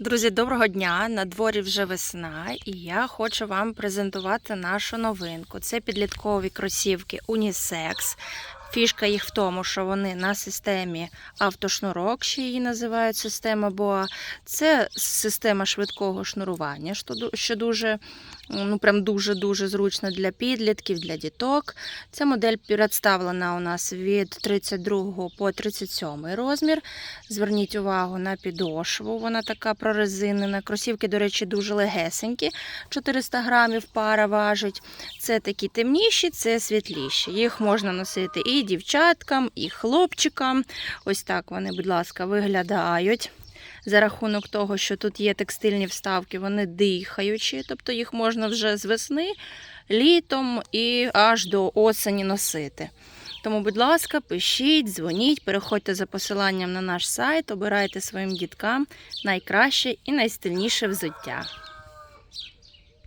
Друзі, доброго дня! На дворі вже весна, і я хочу вам презентувати нашу новинку. Це підліткові кросівки Unisex. Фішка їх в тому, що вони на системі автошнурок, ще її називають система BOA. Це система швидкого шнурування, що дуже, ну прям дуже-дуже зручно для підлітків, для діток. Ця модель представлена у нас від 32 по 37 розмір. Зверніть увагу на підошву, вона така прорезинена. Кросівки, до речі, дуже легесенькі, 400 грамів пара важить. Це такі темніші, це світліші. Їх можна носити і дівчаткам, і хлопчикам. Ось так вони, будь ласка, виглядають. За рахунок того, що тут є текстильні вставки, вони дихаючі, тобто їх можна вже з весни, літом і аж до осені носити. Тому, будь ласка, пишіть, дзвоніть, переходьте за посиланням на наш сайт, обирайте своїм діткам найкраще і найстильніше взуття.